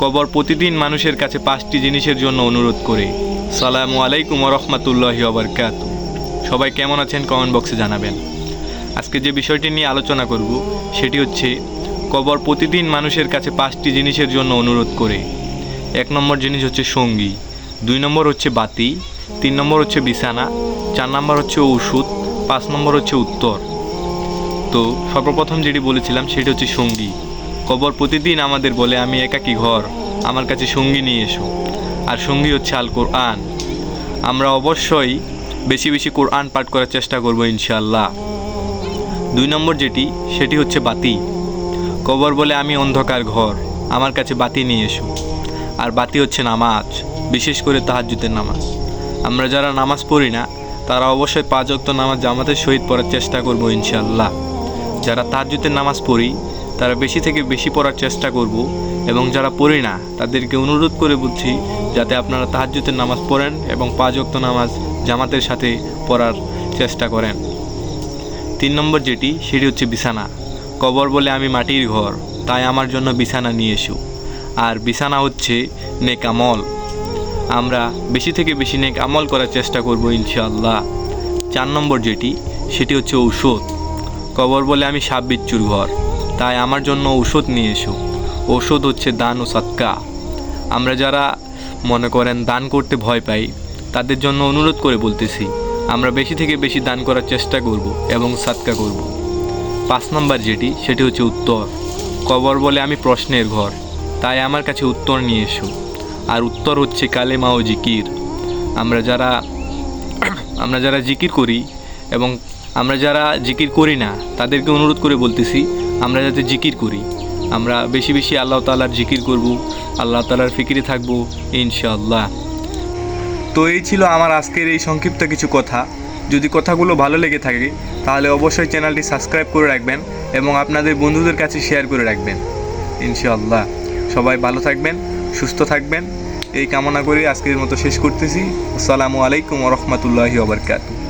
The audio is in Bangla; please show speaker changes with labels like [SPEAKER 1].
[SPEAKER 1] কবর প্রতিদিন মানুষের কাছে পাঁচটি জিনিসের জন্য অনুরোধ করে। সালামু আলাইকুম রহমতুল্লাহি ওবরকাত সবাই কেমন আছেন কমেন্ট বক্সে জানাবেন। আজকে যে বিষয়টি নিয়ে আলোচনা করব, সেটি হচ্ছে কবর প্রতিদিন মানুষের কাছে পাঁচটি জিনিসের জন্য অনুরোধ করে। এক নম্বর জিনিস হচ্ছে সঙ্গী, দুই নম্বর হচ্ছে বাতি, তিন নম্বর হচ্ছে বিছানা, চার নম্বর হচ্ছে ওষুধ, পাঁচ নম্বর হচ্ছে উত্তর। তো সর্বপ্রথম যেটি বলেছিলাম, সেটি হচ্ছে সঙ্গী। কবর প্রতিদিন আমাদের বলে, আমি একাকী ঘর, আমার কাছে সঙ্গী নিয়ে এসো। আর সঙ্গী হচ্ছে আল কোরআন। আমরা অবশ্যই বেশি বেশি কোরআন পাঠ করার চেষ্টা করব ইনশাআল্লাহ। দুই নম্বর যেটি, সেটি হচ্ছে বাতি। কবর বলে, আমি অন্ধকার ঘর, আমার কাছে বাতি নিয়ে এসো। আর বাতি হচ্ছে নামাজ, বিশেষ করে তাহাজ্জুদের নামাজ। আমরা যারা নামাজ পড়ি না, তারা অবশ্যই পাঁচ অক্ত নামাজ জামাতের সহিত পড়ার চেষ্টা করব ইনশাআল্লাহ। যারা তাহাজ্জুদের নামাজ পড়ি তারা বেশি থেকে বেশি পড়ার চেষ্টা করব এবং যারা পড়ে না, তাদেরকে অনুরোধ করে বলছি যাতে আপনারা তাহাজ্জুদের নামাজ পড়েন এবং পাঁচ অক্ত নামাজ জামাতের সাথে পড়ার চেষ্টা করেন। তিন নম্বর যেটি, সেটি হচ্ছে বিছানা। কবর বলে আমি মাটির ঘর, তাই আমার জন্য বিছানা নিয়ে এসো। আর বিছানা হচ্ছে নেক আমল। আমরা বেশি থেকে বেশি নেক আমল করার চেষ্টা করব ইনশাআল্লাহ। চার নম্বর যেটি, সেটি হচ্ছে ঔষধ। কবর বলে আমি সাপ ঘর। তাই আমার জন্য ঔষধ নিয়ে এসো। ওষুধ হচ্ছে দান ও সৎকা। আমরা যারা মনে করেন দান করতে ভয় পাই, তাদের জন্য অনুরোধ করে বলতেছি, আমরা বেশি থেকে বেশি দান করার চেষ্টা করব এবং সাতকা করব। পাঁচ নম্বর যেটি, সেটি হচ্ছে উত্তর। কবর বলে আমি প্রশ্নের ঘর, তাই আমার কাছে উত্তর নিয়ে এসো। আর উত্তর হচ্ছে কালেমা ও জিকির। আমরা যারা আমরা যারা জিকির করি এবং আমরা যারা জিকির করি না, তাদেরকে অনুরোধ করে বলতেছি, আমরা যাতে জিকির করি। আমরা বেশি বেশি আল্লাহ তালার জিকির করব, আল্লাহ তালার ফিকিরে থাকব, ইনশাআল্লাহ। তো এই ছিল আমার আজকের এই সংক্ষিপ্ত কিছু কথা। যদি কথাগুলো ভালো লেগে থাকে, তাহলে অবশ্যই চ্যানেলটি সাবস্ক্রাইব করে রাখবেন এবং আপনাদের বন্ধুদের কাছে শেয়ার করে রাখবেন। ইনশাআল্লাহ। সবাই ভালো থাকবেন, সুস্থ থাকবেন। এই কামনা করে আজকের মতো শেষ করতেছি। আসসালামু আলাইকুম রহমতুল্লাহি ওবরকাতু